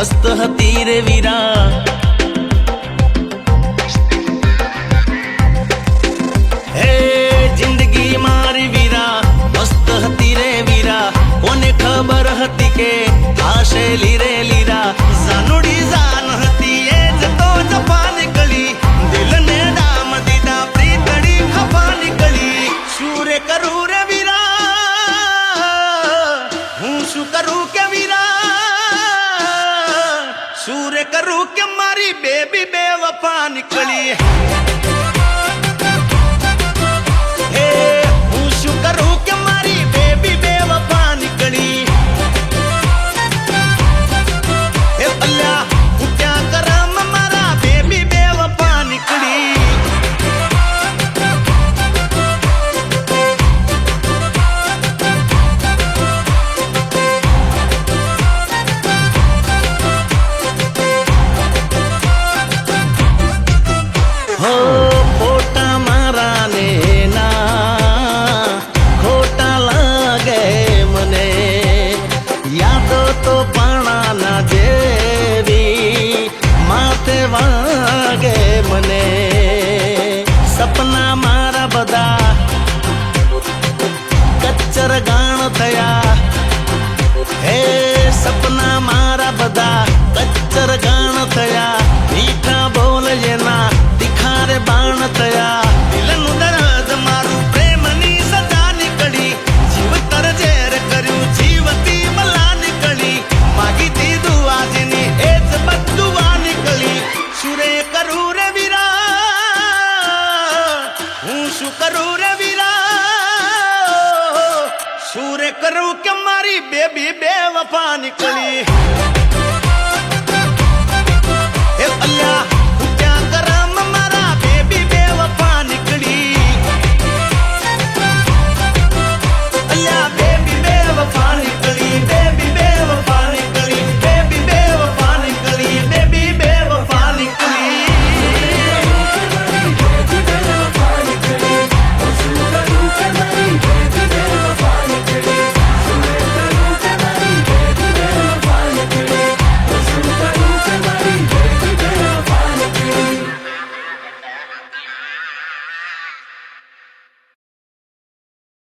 મસ્ત હતી રે વીરા. હે જિંદગી મારી વીરા, મસ્ત હતી રે વીરા. કોને ખબર હતી કે આશે લીરે લીરા? જાનુડી જાન હતી એ જતો જપા નીકળી દિલને દામ દીધા પ્રીતડી ખપા નીકળી. શું રે કરું કે મારી બેબી બે વફા ગાણ થયા. હે સપના મારા બધા કચ્છર ગાણ થયા. મીઠા બોલ એના દિખારે બાણ થયા. નીકળી. જીવતર ઝેર કર્યું જીવતી બલા નીકળી. માગી નીકળી. સુરે કરું વીરા હું શું કરું રે વીરા શું રે કરું કે મારી બેબી બે વફા નીકળી.